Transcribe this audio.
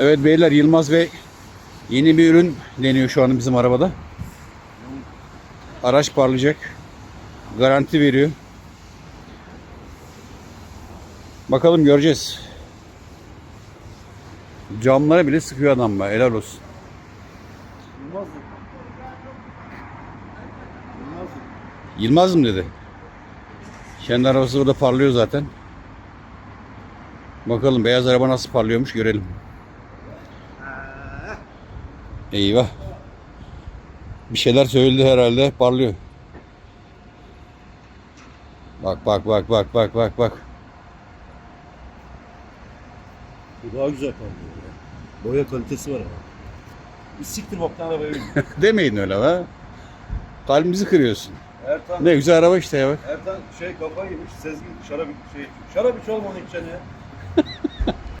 Evet beyler Yılmaz Bey yeni bir ürün deniyor şu an bizim arabada. Araç parlayacak. Garanti veriyor. Bakalım göreceğiz. Camlara bile sıkıyor adam be. Helal olsun. Yılmaz mı? Yılmaz mı? Yılmaz mı dedi. Kendi arabası burada parlıyor zaten. Bakalım beyaz araba nasıl parlıyormuş görelim. Eyvah. Bir şeyler söyledi herhalde parlıyor. Bak bak bak bak bak bak bak. Bu daha güzel parlıyor ya. Boya kalitesi var ama. Bir siktir boktan arabaya bin. Demeyin öyle be. Kalbimizi kırıyorsun. Ertan, Ne güzel araba işte ya bak. Ertan şey kafayı yemiş, Sezgin şarap şey, şarap iç oğlum onu içeceksin ya.